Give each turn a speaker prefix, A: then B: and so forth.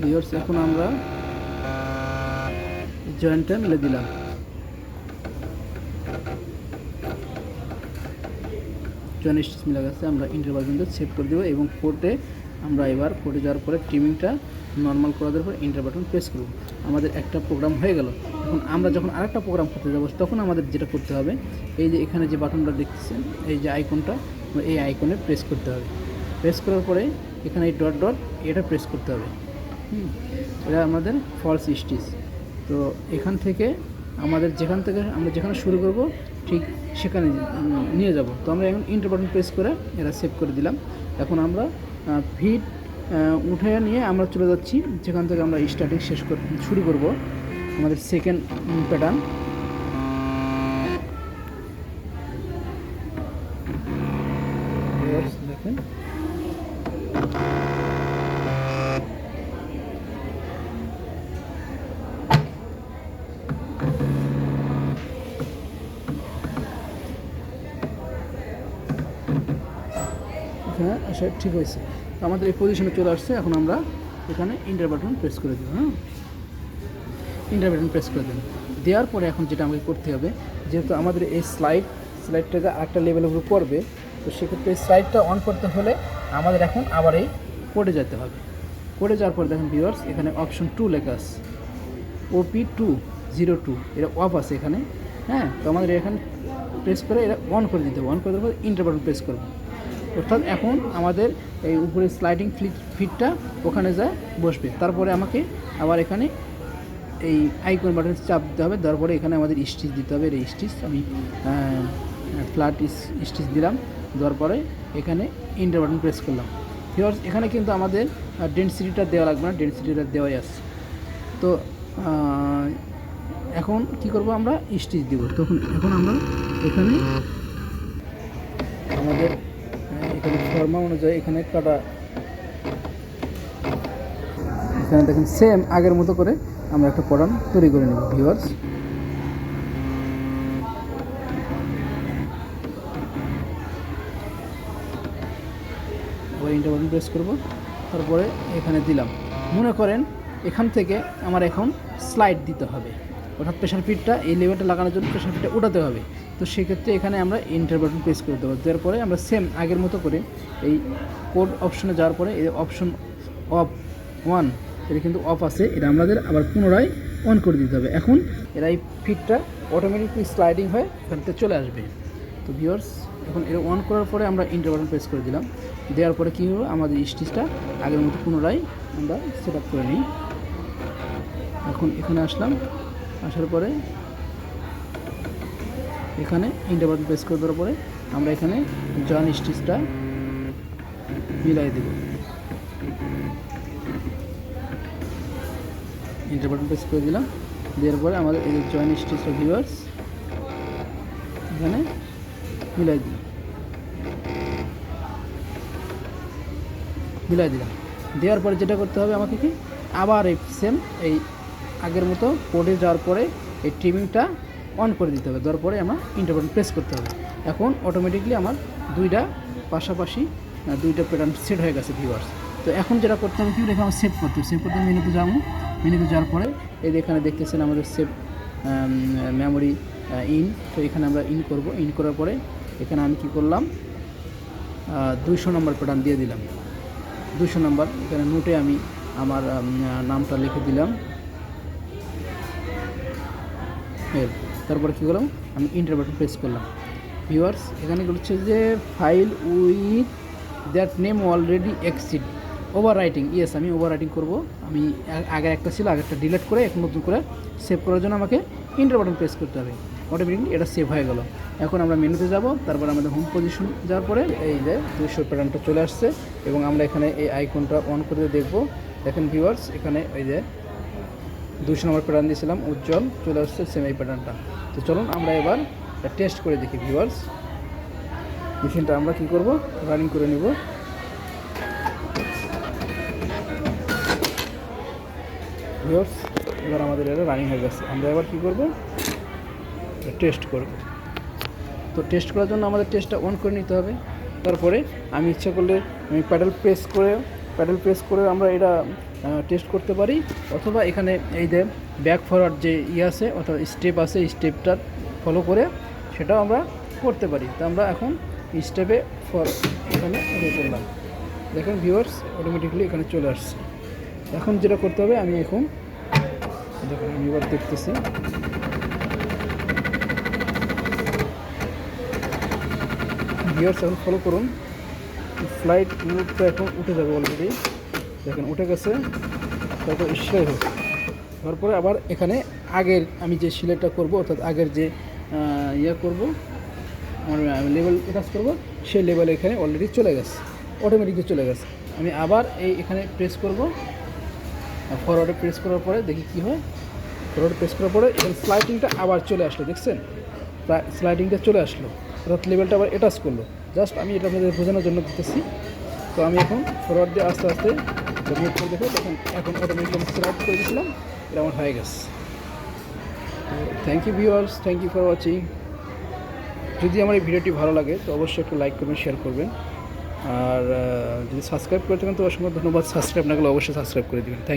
A: Viewers এখন আমরা জয়েন্টটা মিলে দিলাম। জয়েন্ট স্টিচ মিলে গেছে, আমরা ইন্টারভাল কিন্তু সেভ করে দেবো এবং কোর্টে আমরা এবার কোর্টে যাওয়ার পরে ট্রিমিংটা নর্মাল করে দেওয়ার পরে ইন্টার বাটন প্রেস করব। আমাদের একটা প্রোগ্রাম হয়ে গেল। এখন আমরা যখন আরেকটা প্রোগ্রাম করতে যাব, তখন আমাদের যেটা করতে হবে, এই যে এখানে যে বাটনটা দেখতেছেন, এই যে আইকনটা এই আইকনে প্রেস করতে হবে। প্রেস করার পরে এখানে এই ডট ডট এটা প্রেস করতে হবে। হুম এটা আমাদের ফলস স্টিচ তো এখান থেকে আমাদের যেখান থেকে আমরা যেখানে শুরু করব, ঠিক সেখানে নিয়ে যাব। তো আমরা এখন ইন্টার বাটন প্রেস করে এরা সেভ করে দিলাম। এখন আমরা ফিট উঠে নিয়ে আমরা চলে যাচ্ছি। যেখান থেকে আমরা স্টার্টিং শেষ কর, শুরু করব। আমাদের সেকেন্ড প্যাটার্ন এখানে আসা, ঠিক হয়েছে। তো আমাদের এই পজিশনে চলে আসছে, এখন আমরা এখানে ইন্টার বাটন প্রেস করে দেবো হ্যাঁ? ইন্টার বাটন প্রেস করে দেবো দেওয়ার পরে এখন যেটা আমাকে করতে হবে, যেহেতু আমাদের এই স্লাইড স্লাইডটাকে আরেকটা লেভেলের উপর পড়বে, তো সেক্ষেত্রে এই স্লাইডটা অন করতে হলে আমাদের এখন আবার এই কোডে যেতে হবে। কোডে যাওয়ার পরে দেখেন ভিউয়ার্স এখানে অপশন টু লেখা আছে। ওপি টু জিরো টু এটা অফ আছে এখানে হ্যাঁ? তো আমাদের এখানে প্রেস করে এটা অন করে দিতে হবে। অন করে দেওয়ার পর ইন্টার বাটন প্রেস করব। অর্থাৎ এখন আমাদের এই উপরে স্লাইডিং ফিট ফিটটা ওখানে যায়, বসবে। তারপরে আমাকে আবার এখানে এই আইকন বাটন চাপ দিতে হবে। তারপরে এখানে আমাদের স্টিচ দিতে হবে। এই স্টিচ আমি ফ্ল্যাট স্টিচ দিলাম। দেওয়ার পরে এখানে ইন্টার বাটন প্রেস করলাম। ভিউয়ার্স এখানে কিন্তু আমাদের ডেন্সিটিটা দেওয়া লাগবে না। ডেন্সিটিটা দেওয়াই আছে। তো এখন কি করব আমরা? স্টিচ দিব। তখন, এখন আমরা এখানে আমাদের এখানে অনুযায়ী এখানে কাটা। এখানে দেখেন সেম আগের মতো করে আমরা একটা প্রোগ্রাম তৈরি করে নেব ইন্টার বাটন প্রেস করব, তারপরে এখানে দিলাম। মনে করেন এখান থেকে আমার এখন স্লাইড দিতে হবে। অর্থাৎ প্রেশার ফিটটা এই লেভেলটা লাগানোর জন্য প্রেশার ফিটটা উঠাতে হবে। তো সেক্ষেত্রে এখানে আমরা ইন্টার বাটন প্রেস করে দেবো। দেওয়ার পরে আমরা সেম আগের মতো করে এই কোড অপশনে যাওয়ার পরে এই অপশন অফ ওয়ান এটা কিন্তু অফ আছে, এটা আমাদের আবার পুনরায় অন করে দিতে হবে। এখন এরা এই ফিটটা অটোমেটিকলি স্লাইডিং হয়ে থেকে চলে আসবে। তো ভিউয়ার্স এখন এটা অন করার পরে আমরা ইন্টার বাটন প্রেস করে দিলাম। দেওয়ার পরে কী হবে আমাদের স্টিচটা আগের মতো পুনরায় আমরা সেট আপ করে নিই। এখন এখানে আসলাম। আসার পরে এখানে ইন্টার বাটন প্রেস করে দেওয়ার পরে আমরা এখানে জয়েন স্টিচটা মিলাই দেব। ইন্টার বাটন প্রেস করে দিলাম। দেওয়ার পরে আমাদের এই জয়েন স্টিচটা ভিউয়ার্স এখানে মিলাই দিলাম। মিলাই দিলাম। দেওয়ার পরে যেটা করতে হবে আমাকে কি? আবার এই সেম এই আগের মতো কোডে যাওয়ার পরে এই ট্রিমিংটা অন করে দিতে হবে। দেওয়ার পরে আমার ইন্টারবাটন প্রেস করতে হবে। এখন অটোমেটিকলি আমার দুইটা পাশাপাশি দুইটা প্যাটার্ন সেট হয়ে গেছে ভিউয়ার্স তো এখন যেটা করতে হবে, কি রেখে আমার সেভ করতে হবে। সেভ করতে মেনুতে যাব। মেনুতে যাওয়ার পরে এই এখানে দেখতেছেন আমাদের সেভ মেমোরি ইন তো এখানে আমরা ইন করব। ইন করার পরে এখানে আমি কি করলাম দুইশো নম্বর প্যাটার্ন দিয়ে দিলাম। দুশো নম্বর এখানে নোটে আমি আমার নামটা লিখে দিলাম। এর তারপরে কী করলাম? আমি ইন্টার বাটন প্রেস করলাম। ভিউয়ার্স এখানে হচ্ছে যে file with that name already exceed overwriting yes আমি ওভার রাইটিং করব। আমি আ- আগের একটা ছিল আগেরটা ডিলিট করে, এখন নতুন করে সেভ করার জন্য আমাকে ইন্টার বাটন প্রেস করতে হবে। অটোমেটিকলি এটা সেভ হয়ে গেল। এখন আমরা মেনুতে যাব, তারপর আমাদের হোম পজিশন যাওয়ার পরে, এই যে দুশো প্যাটার্নটা চলে আসছে এবং আমরা এখানে এই আইকনটা অন করে দেখব। দেখেন ভিউয়ার্স এখানে এই যে দুশো নম্বর প্যাটার্ন দিয়েছিলাম, উজ্জ্বল, চলে আসছে সেম এই প্যাটার্নটা তো চলুন আমরা এবার টেস্ট করে দেখি ভিউয়ার্স মেশিনটা আমরা কি করব? রানিং করে নিব। ভিউয়ার্স এবার আমাদের এটা রানিং হয়ে গেছে। আমরা এবার কি করব? টেস্ট করব। তো টেস্ট করার জন্য আমাদের টেস্টটা অন করে নিতে হবে। তারপরে আমি ইচ্ছা করলে আমি প্যাডেল প্রেস করে প্যাডেল প্রেস করে আমরা এটা টেস্ট করতে পারি। অথবা এখানে এই যে ব্যাক ফরওয়ার্ড যে ই আছে অথবা স্টেপ আছে স্টেপটা ফলো করে সেটাও আমরা করতে পারি। তো আমরা এখন স্টেপে ফর এখানে ইয়ে করলাম। দেখেন ভিউয়ার্স অটোমেটিকলি এখানে চলে আসছে। এখন যেটা করতে হবে, আমি এখন দেখুন আমি এবার দেখতেছি। ভিউয়ার্স এখন ফলো করুন। ফ্লাইট মুডটা এখন উঠে যাবে অলরেডি দেখেন, উঠে গেছে। তারপর স্ট্রাই হোক তারপরে আবার এখানে আগের আমি যে সিলেটটা করব, অর্থাৎ আগের যে ইয়ে করব, আমার লেভেল কাজ করব, সেই লেভেল এখানে অলরেডি চলে গেছে। অটোমেটিকলি চলে গেছে। আমি আবার এই এখানে প্রেস করব। ফরওয়ার্ডে প্রেস করার পরে দেখি কী হয়। ফরওয়ার্ডে প্রেস করার পরে এখানে স্লাইডিংটা আবার চলে আসলো, দেখছেন? স্লাইডিংটা চলে আসলো। অর্থাৎ লেভেলটা আবার অ্যাটাচ করল। জাস্ট আমি এটা আপনাদের বোঝানোর জন্য দিতেছি। তো আমি এখন ফরওয়ার্ড দিয়ে আস্তে আস্তে মুভ করে দেখো তখন এখন অটোমেটিক স্লাইড করে দিয়েছিলাম, এটা আমার হয়ে গেছে। Thank you viewers thank you for watching যদি আমার এই ভিডিওটি ভালো লাগে, তো অবশ্যই একটু লাইক করবেন শেয়ার করবেন। আর যদি সাবস্ক্রাইব করে থাকেন, তো অসংখ্য ধন্যবাদ। সাবস্ক্রাইব না করলে অবশ্যই সাবস্ক্রাইব করে দেবেন। থ্যাংক